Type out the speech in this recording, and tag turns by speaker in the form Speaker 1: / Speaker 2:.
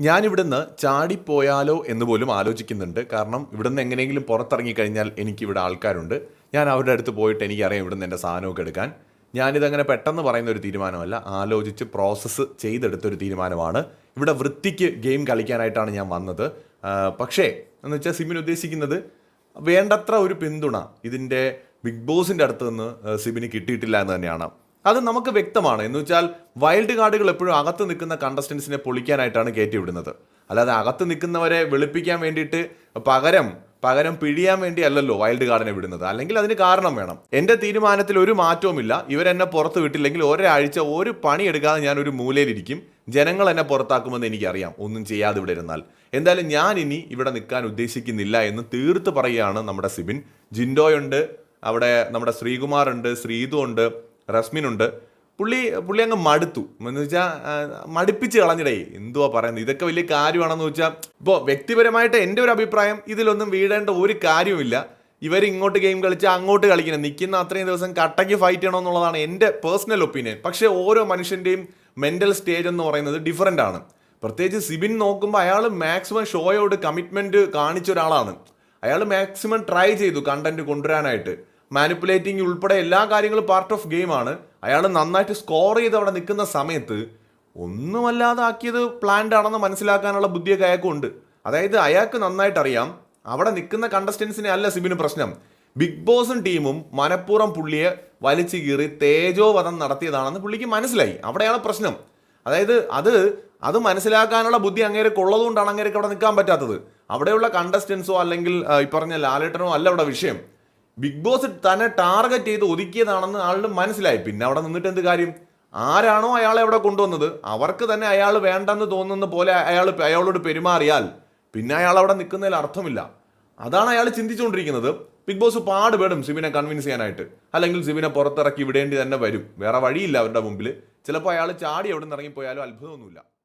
Speaker 1: ഞാൻ ഇവിടുന്ന് ചാടിപ്പോയാലോ എന്ന് പോലും ആലോചിക്കുന്നുണ്ട്. കാരണം ഇവിടുന്ന് എങ്ങനെയെങ്കിലും പുറത്തിറങ്ങി കഴിഞ്ഞാൽ എനിക്കിവിടെ ആൾക്കാരുണ്ട്. ഞാൻ അവരുടെ അടുത്ത് പോയിട്ട് എനിക്കറിയാം ഇവിടുന്ന് എന്റെ സാധനമൊക്കെ എടുക്കാൻ. ഞാനിതങ്ങനെ പെട്ടെന്ന് പറയുന്ന ഒരു തീരുമാനമല്ല. ആലോചിച്ച് പ്രോസസ്സ് ചെയ്തെടുത്തൊരു തീരുമാനമാണ്. ഇവിടെ വൃത്തിക്ക് ഗെയിം കളിക്കാനായിട്ടാണ് ഞാൻ വന്നത്. പക്ഷേ എന്ന് വെച്ചാൽ സിമിൻ ഉദ്ദേശിക്കുന്നത് വേണ്ടത്ര ഒരു പിന്തുണ ഇതിന്റെ ബിഗ് ബോസിന്റെ അടുത്ത് നിന്ന് സിബിന് കിട്ടിയിട്ടില്ല എന്ന് തന്നെയാണ്. അത് നമുക്ക് വ്യക്തമാണ്. എന്ന് വെച്ചാൽ വൈൽഡ് കാർഡുകൾ എപ്പോഴും അകത്ത് നിൽക്കുന്ന കണ്ടസ്റ്റൻസിനെ പൊളിക്കാനായിട്ടാണ് കയറ്റി വിടുന്നത് അല്ലാതെ അകത്ത് നിൽക്കുന്നവരെ വെളുപ്പിക്കാൻ വേണ്ടിയിട്ട് പകരം പകരം പിഴിയാൻ വേണ്ടി അല്ലല്ലോ വൈൽഡ് കാർഡിനെ വിടുന്നത്. അല്ലെങ്കിൽ അതിന് കാരണം വേണം. എന്റെ തീരുമാനത്തിൽ ഒരു മാറ്റവുമില്ല. ഇവരെന്നെ പുറത്ത് വിട്ടില്ലെങ്കിൽ ഒരാഴ്ച ഒരു പണി എടുക്കാതെ ഞാൻ ഒരു മൂലയിലിരിക്കും. ജനങ്ങൾ എന്നെ പുറത്താക്കുമെന്ന് എനിക്കറിയാം. ഒന്നും ചെയ്യാതെ ഇവിടെ ഇരുന്നാൽ. എന്തായാലും ഞാൻ ഇനി ഇവിടെ നിൽക്കാൻ ഉദ്ദേശിക്കുന്നില്ല എന്ന് തീർത്ത് പറയുകയാണ് നമ്മുടെ സിബിൻ. ജിൻഡോയുണ്ട്. അവിടെ നമ്മുടെ ശ്രീകുമാറുണ്ട് ശ്രീതു ഉണ്ട്. റസ്മിനുണ്ട്. പുള്ളി പുള്ളി അങ്ങ് മടുത്തു. എന്ന് വെച്ചാൽ മടുപ്പിച്ച് കളഞ്ഞിടേ എന്തുവാ പറയുന്നത്? ഇതൊക്കെ വലിയ കാര്യമാണെന്ന് വെച്ചാൽ ഇപ്പോൾ വ്യക്തിപരമായിട്ട് എന്റെ ഒരു അഭിപ്രായം ഇതിലൊന്നും വീഴേണ്ട ഒരു കാര്യവുമില്ല. ഇവർ ഇങ്ങോട്ട് ഗെയിം കളിച്ച് അങ്ങോട്ട് കളിക്കണം നിൽക്കുന്ന അത്രയും ദിവസം കട്ടയ്ക്ക് ഫൈറ്റ് ചെയ്യണം എന്നുള്ളതാണ് എന്റെ പേഴ്സണൽ ഒപ്പീനിയൻ പക്ഷേ ഓരോ മനുഷ്യന്റെയും മെന്റൽ സ്റ്റേജ് എന്ന് പറയുന്നത് ഡിഫറെന്റ് ആണ്. പ്രത്യേകിച്ച് സിബിൻ നോക്കുമ്പോൾ അയാൾ മാക്സിമം ഷോയോട് കമ്മിറ്റ്മെന്റ് കാണിച്ച ഒരാളാണ്. അയാൾ മാക്സിമം ട്രൈ ചെയ്തു കണ്ടന്റ് കൊണ്ടുവരാനായിട്ട്. മാനിപ്പുലേറ്റിംഗ് ഉൾപ്പെടെ എല്ലാ കാര്യങ്ങളും പാർട്ട് ഓഫ് ഗെയിമാണ് അയാൾ നന്നായിട്ട് സ്കോർ ചെയ്ത് അവിടെ നിൽക്കുന്ന സമയത്ത് ഒന്നുമല്ലാതെ ആക്കിയത് പ്ലാൻഡ് ആണെന്ന് മനസ്സിലാക്കാനുള്ള ബുദ്ധിയൊക്കെ അയാൾക്കുണ്ട് അതായത് അയാൾക്ക് നന്നായിട്ട് അറിയാം. അവിടെ നിൽക്കുന്ന കണ്ടസ്റ്റൻസിനെ അല്ല സിബിന് പ്രശ്നം. ബിഗ് ബോസും ടീമും മനഃപൂർവം പുള്ളിയെ വലിച്ചു കീറി തേജോവധം നടത്തിയതാണെന്ന് പുള്ളിക്ക് മനസ്സിലായി. അവിടെയാണ് പ്രശ്നം. അതായത് അത് അത് മനസ്സിലാക്കാനുള്ള ബുദ്ധി അങ്ങേർക്ക് ഉള്ളതുകൊണ്ടാണ് അങ്ങേരൊക്കെ അവിടെ നിൽക്കാൻ പറ്റാത്തത്. അവിടെയുള്ള കണ്ടസ്റ്റൻസോ അല്ലെങ്കിൽ ഈ പറഞ്ഞ ലാലേട്ടനോ അല്ല അവിടെ വിഷയം. ബിഗ് ബോസ് തന്നെ ടാർഗറ്റ് ചെയ്ത് ഒതുക്കിയതാണെന്ന് ആളുടെ മനസ്സിലായി. പിന്നെ അവിടെ നിന്നിട്ട് എന്ത് കാര്യം? ആരാണോ അയാളെ അവിടെ കൊണ്ടുവന്നത്? അവർക്ക് തന്നെ അയാൾ വേണ്ടെന്ന് തോന്നുന്ന പോലെ അയാൾ അയാളോട് പെരുമാറിയാൽ പിന്നെ അയാൾ അവിടെ നിൽക്കുന്നതിൽ അർത്ഥമില്ല. അതാണ് അയാൾ ചിന്തിച്ചുകൊണ്ടിരിക്കുന്നത്. ബിഗ് ബോസ് പാടുപെടും സിബിനെ കൺവിൻസ് ചെയ്യാനായിട്ട്. അല്ലെങ്കിൽ സിബിനെ പുറത്തിറക്കി വിടേണ്ടി തന്നെ വരും. വേറെ വഴിയില്ല അവരുടെ മുമ്പിൽ. ചിലപ്പോൾ അയാൾ ചാടി എവിടെ നിന്ന് ഇറങ്ങിപ്പോയാലും അത്ഭുതമൊന്നുമില്ല.